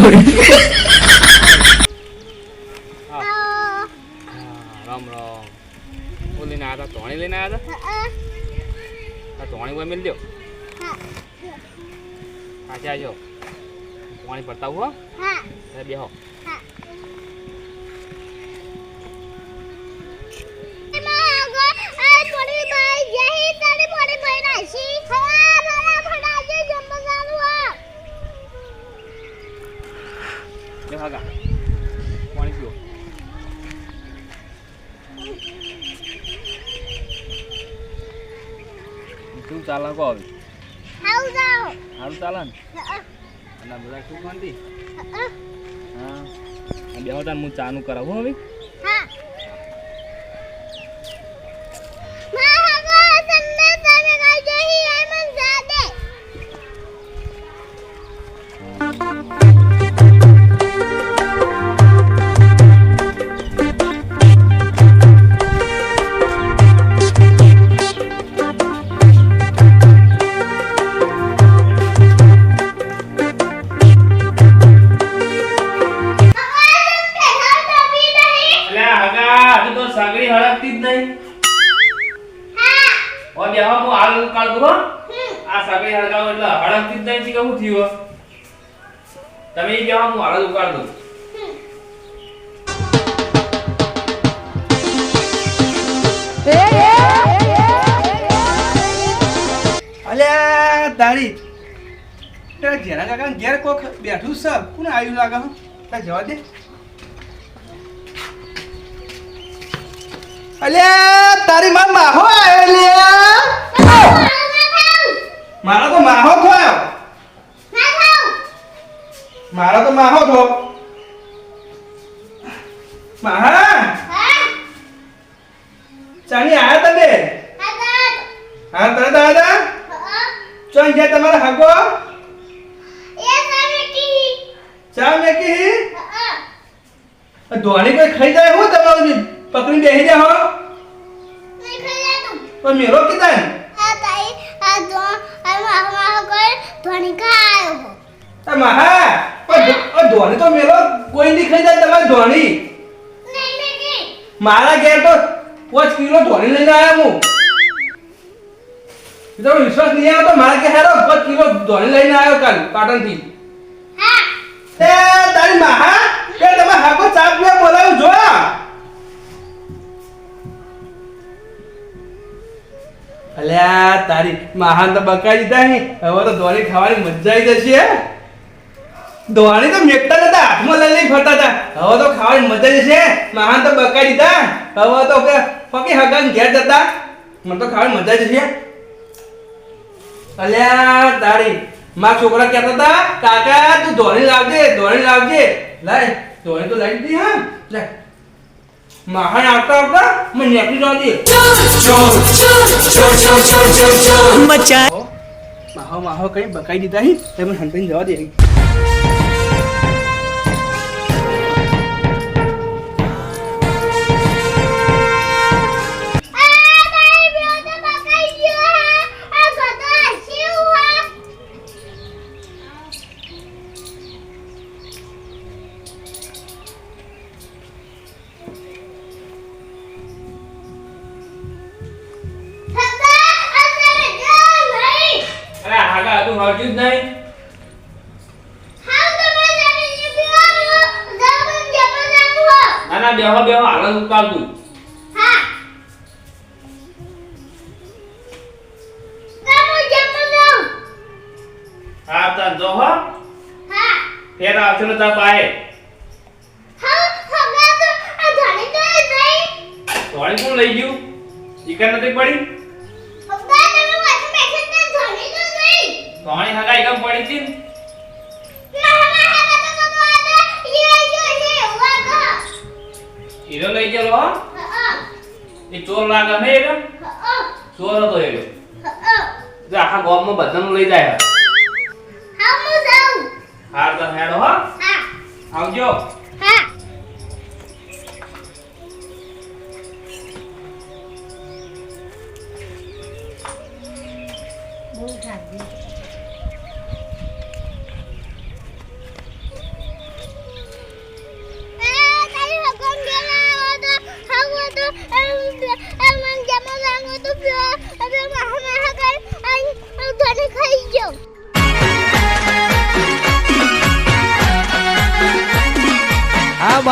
રામ રામ હું લઈને આવ્યા હતા ધોણી લઈને આવ્યા હતા ધોણી કોઈ મેળ દો પાછા આવજો પાણી હો બેહો બે શું ચાલે કહો હવે? સારું ચાલે. ને? અને બધા શું શાંતિ હા બેહો તાર હું ચાનું કરાવું હવે? એટલે હજુ હળગતી જ નહીં. ઓ બેહો હું હાલ કાઢ દઉં આ સગડી હળગાવ એટલે હળગતી જ નહીં છે કે શું થયું તમે એ બેહો હું હાલ ઉકાળ. દઉં અલ્યા તારી. તારા જેના કાકા ઘેર કોક બેઠું છે. કોને આવ્યું લાગે હો? જવા દે. અલ્યા તારી માં માહો આવ્યો મારો તો માહો થયો મારો તો માહો થો માહા. ચાની આયા તમે હા તરત આયા તા? ચોઈ ગયા તમારો હકો ચા મેકી? દોડી કોઈ ખાઈ જાય હું તમારું બી પકડી બેસી જાય હો. પણ મેરો કીધા આ મહા પણ ધો- આ ધોણી તો મેલો કોઈ નહીં ખાઈ જાય તમારી ધોની. મારા ઘેર તો પાંચ કિલો ધોની લઈને આવ્યા હું. એ તો વિશ્વાસ નહીં આવતો મારા ઘેર હેરો પાંચ કિલો ધોની લઈને આવ્યો કાલ પાટણથી. તે તારી મહા તે તમે હાકો ચા ને બોલાવ્યું જો. અલ્યા, તારી મહાન તો બકાઈ દીધા હે. હવે તો ધોણી ખાવાની મજા આવી જશે ધોણી તો મેકતા હતા, હાથમાં લઈ લઈ ફરતા હતા. હવે તો ખાવાની મજા જશે મહાન તો બકાઈ દીધા. હવે તો કે ફકી હગાન ઘેર જતા. મને તો ખાવાની મજા જશે અલ્યા, તારી માં છોકરા કહેતા હતા, કાકા, તું ધોણી લાવજે ધોણી લાવજે. લાય ધોણી તો લાવી દીધી, હા. લે મહાન આવતા આવતા મને નીકળી જવા દે માહો માહો કઈ બકાઈ દીધા હી? તમે હંતાઈ જવા દે. તું હળગ્યું જ નહીં. ના ના બેહો બેહો ઉકાળ દઉં હા. તા જો હો. ફેર આવશે તાર પાહે. કોણ લઈ ગયું? ઈકર નથી પડી? ધોળી હગા એકમ પડી હતી લઈ હો? એ ચોર લાગે ને એ ચોર હતો એ. જો આખા ગામમાં બધાનું લઈ જાય હાર તો હેડો, હો. આવજો. બહુ થાકી Yeah.